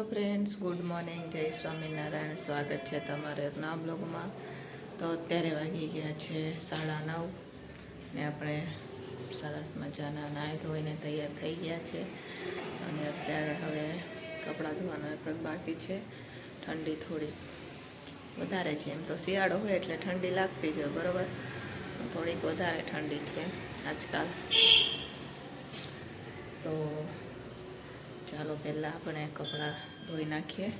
Hello friends good morning જય સ્વામિનારાયણ સ્વાગત છે તમારે નવા બ્લોગમાં તો અત્યારે વાગી ગયા છે સાડા નવ ને આપણે સરસ મજાના નાહી ધોઈને તૈયાર થઈ ગયા છે. અને અત્યારે હવે કપડાં ધોવાનું એક બાકી છે ઠંડી થોડી. વધારે છે એમ તો શિયાળો હોય એટલે ઠંડી લાગતી જ હોય, બરાબર? થોડીક વધારે ઠંડી છે આજકાલ. તો ચાલો પહેલાં આપણે કપડાં ધોઈ નાખીએ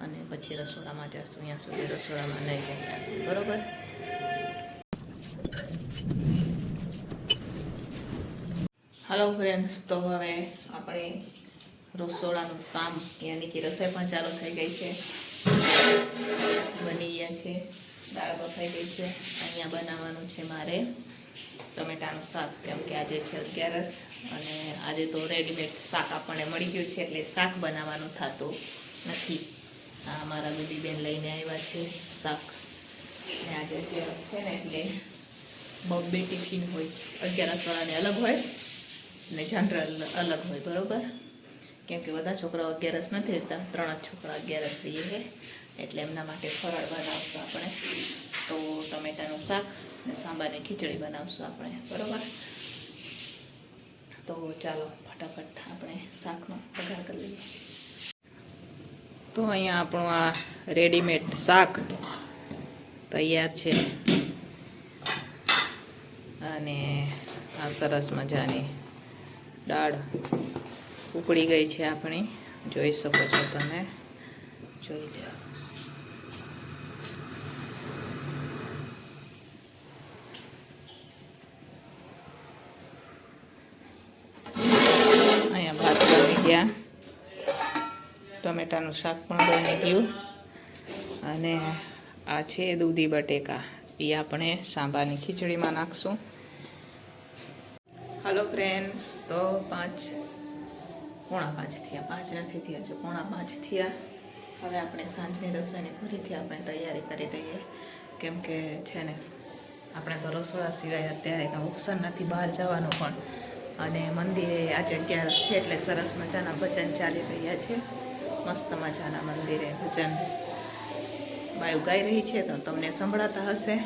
અને પછી રસોડામાં જઈશું અહીંયા સુધી રસોડામાં નહીં જઈએ. બરોબર? હલો ફ્રેન્ડ્સ તો હવે આપણે રસોડાનું કામ યાની કે રસોઈ પણ ચાલુ થઈ ગઈ છે. બની ગયા છે. દાળ બફાઈ ગઈ છે. અહીંયા બનાવવાનું છે મારે. ટમેટાનું શાક, કેમ કે આજે છે અગિયારસ. અને આજે તો રેડીમેડ શાક આપણને મળી ગયું છે એટલે શાક બનાવવાનું થતું નથી. આ મારા બેન લઈને આવ્યા છે શાક. અને આજે અગિયારસ છે ને એટલે બબ્બે ટિફિન હોય. અગિયારસવાળાને અલગ હોય ને જનરલ અલગ હોય, બરાબર? કેમ કે બધા છોકરાઓ અગિયારસ નથી રહેતા. ત્રણ જ છોકરા અગિયારસ રહીએ છે. એટલે એમના માટે ફરાળ બનાવશું આપણે. તો ટમેટાનું શાક અને સાંબારની ખીચડી બનાવશું આપણે, બરાબર? તો ચાલો ફટાફટ આપણે શાકનો પગાર કરી લઈએ. તો અહીંયા આપણું આ રેડીમેડ શાક તૈયાર છે. અને આ સરસ મજાની દાળ ઉકળી ગઈ છે આપણી. જોઈ શકો છો તમે. જોઈ લો અહીંયા ગયા. ટમેટાનું શાક પણ બની ગયું. અને આ છે દૂધી બટેકા. એ આપણે સાંભારની ખીચડીમાં નાખશું. હલો ફ્રેન્ડ્સ તો પાંચ, પોણા પાંચ થયા. પાંચ નથી થયા, જો પોણા પાંચ થયા. હવે આપણે સાંજની રસોઈની ફરીથી આપણે તૈયારી કરી દઈએ. કેમ કે છે ને, આપણે તો રસોડા સિવાય અત્યારે ઓપ્શન નથી બહાર જવાનું પણ. અને મંદિરે આજે અગિયારસ છે એટલે સરસ મજાના ભજન ચાલી રહ્યા છે. મસ્ત મજાના મંદિરે ભજન. બાયું ગાઈ રહી છે તો તમને સંભળાતા હશે.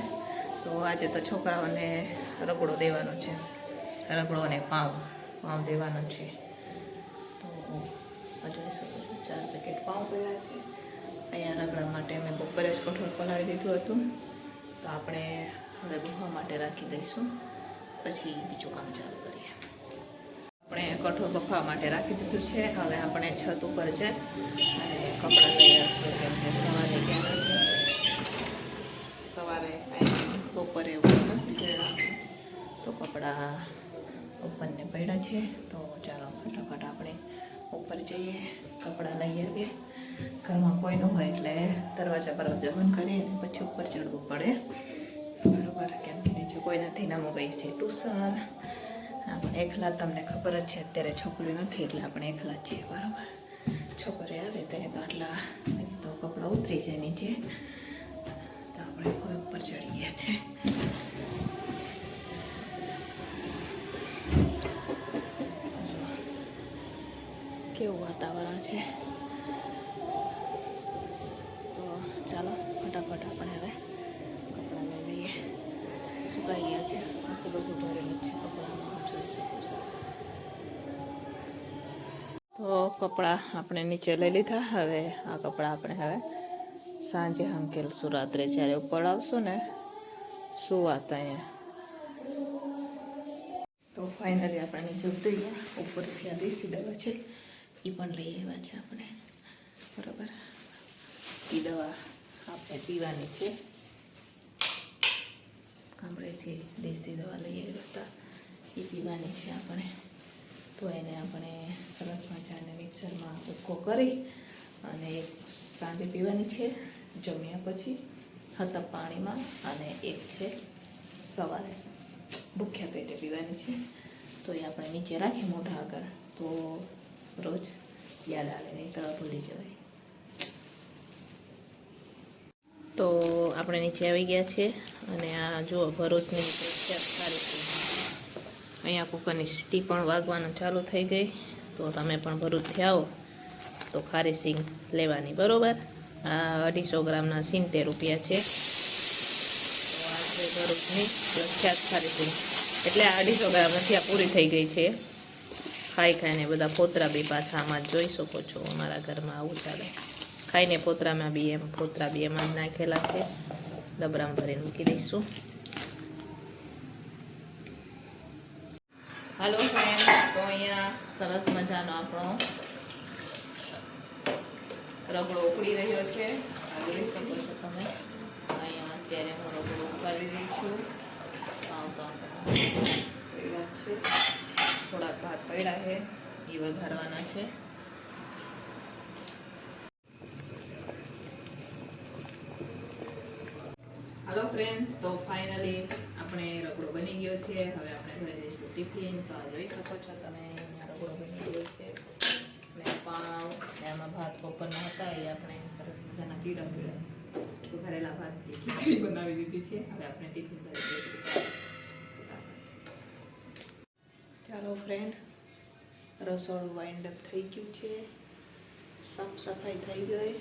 તો આજે તો છોકરાઓને રગડો દેવાનો છે. રગડો અને પાવ પાઉં દેવાનો છે. તો છો ચાર પેકેટ પાઉં પહેલાં છે. અહીંયા રગડા માટે મેં બપોરે જ કઠોળ પલાળી દીધું હતું. તો આપણે હવે ગુહા માટે રાખી દઈશું. પછી બીજું કામ ચાલુ કરીએ. આપણે કઠોળ બફવા માટે રાખી દીધું છે. હવે આપણે છત ઉપર છે. અને કપડાં તૈયાર છે કેમ કે સવારે ક્યાં સવારે બપોરે એવું તો કપડાં ઉપરને પડ્યા છે. તો ચાલો ફટાફટ આપણે ઉપર જઈએ. કપડાં લઈ આવીએ. ઘરમાં કોઈ ન હોય એટલે દરવાજા પર બંધ કરીએ પછી ઉપર ચડવું પડે. બરાબર, કેમ કે નીચે કોઈ નથી. નમો ગઈ છે આપણે એકલા તમને ખબર જ છે, અત્યારે છોકરી નથી એટલે આપણે એકલા જ છીએ, બરાબર? છોકરી આવે ત્યારે તો આટલા તો કપડાં ઉતરી જાય નીચે. તો આપણે કોઈ ઉપર ચડી ગયા છે કેવું વાતાવરણ છે? કપડાં આપણે નીચે લઈ લીધા. હવે આ કપડાં આપણે હવે સાંજે હંકેલશું રાત્રે જ્યારે ઉપર આવશું ને સુવાતા અહીંયા. તો ફાઇનલી આપણે નીચે ઉતરી ગયા. ઉપરથી આ દેશી દવા છે. એ પણ લઈ આવ્યા છે આપણે. બરાબર? એ દવા આપણે પીવાની છે. ગામડેથી દેશી દવા લઈ આવ્યા હતા. એ પીવાની છે આપણે. તો એને આપણે સરસ મજાને મિક્સરમાં ઉકો કરી અને સાંજે પીવાની છે. જમ્યા પછી હતા પાણીમાં અને એક છે સવારે ભૂખ્યા પેટે પીવાની છે. તો એ આપણે નીચે રાખીએ મોઢા આગળ. તો રોજ યાદ આવે નહીં તો ભૂલી જવાય. તો આપણે નીચે આવી ગયા છે અને આ જુઓ ભરૂચની અહીંયા કુકરની સીટી પણ વાગવાનું ચાલુ થઈ ગઈ. તો તમે પણ ભરૂચથી આવો. તો ખારી સિંગ લેવાની, બરાબર? આ અઢીસો ગ્રામના સિત્તેર રૂપિયા છે. ભરૂચની પ્રખ્યાત ખારી સિંગ. એટલે આ અઢીસો ગ્રામ નથી આ પૂરી થઈ ગઈ છે. ખાઈ ખાઈને બધા પોતરા બી પાછા આમાં જોઈ શકો છો, અમારા ઘરમાં આવું ચાલે. ખાઈને પોતરામાં બી એમ પોતરા બી એમાં નાખેલા છે. ડબરામાં ભરીને મૂકી દઈશું. હાલો ફ્રેન્ડ તો અહીંયા સરસ મજાનો આપણો રગડો ઉકળી રહ્યો છે. જોઈ શકો છો તમે. અહીંયા અત્યારે હું રગડો ઉકાળી રહી છું. થોડાક ભાત પડ્યા છે. એ વઘારવાના છે. હાલો ફ્રેન્ડ્સ તો ફાઇનલી આપણે રગડો બની ગયો છે. હવે આપણે ચાલો ફ્રેન્ડ રસોડું વાઇન્ડ અપ થઈ ગયું છે. સાફ સફાઈ થઈ ગઈ.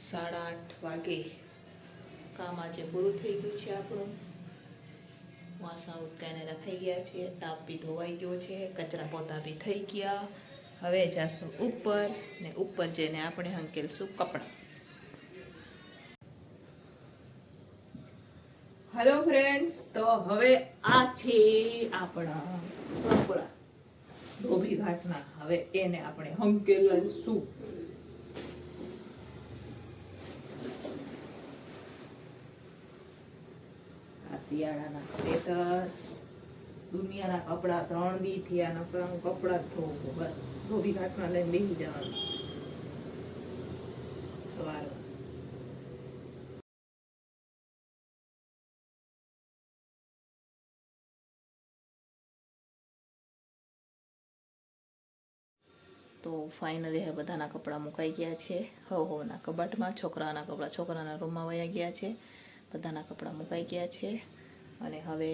સાડા આઠ વાગે કામ આજે પૂરું થઈ ગયું છે આપણું. વાસણ ઉટકાઈને રખાઈ ગયા છે, ટાપ બી ધોવાઈ ગયો છે, કચરા પોતા બી થઈ ગયા. હવે જાશું ઉપર ને ઉપર જઈને આપણે હંકેલશું કપડાં. હેલો ફ્રેન્ડ્સ તો હવે આ છે આપણા કપડાં. ધોબી ઘાટના. હવે એને આપણે હંકેલશું આ શિયાળાના સ્વેટર, દુનિયાના કપડાં ત્રણ દી થયા નકરા હું કપડાં ધોઉં બસ, ધોબી ઘાટમાં લઈને બેસી જવાનું. તો ફાઇનલી હવે બધાના કપડાં મુકાઈ ગયા છે. હવ હવના કબાટમાં, છોકરાના કપડાં, છોકરાના રૂમમાં વયા ગયા છે. બધાના કપડાં મુકાઈ ગયા છે. અને હવે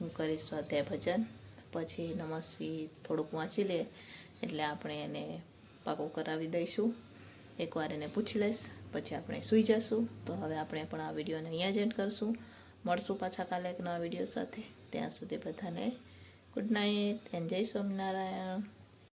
હું કરીશ સ્વાધ્યાય ભજન. પછી નમસ્વી થોડુંક વાંચી લે, એટલે આપણે એને પાકું કરાવી દઈશું. એકવાર એને પૂછી લઈશ, પછી આપણે સૂઈ જશું. તો હવે આપણે પણ આ વિડીયોને અહીંયા જ એન્ડ કરશું. મળશું પાછા કાલે એક નવા વીડિયો સાથે. ત્યાં સુધી બધાને ગુડ નાઇટ એન્ડ જય સ્વામિનારાયણ.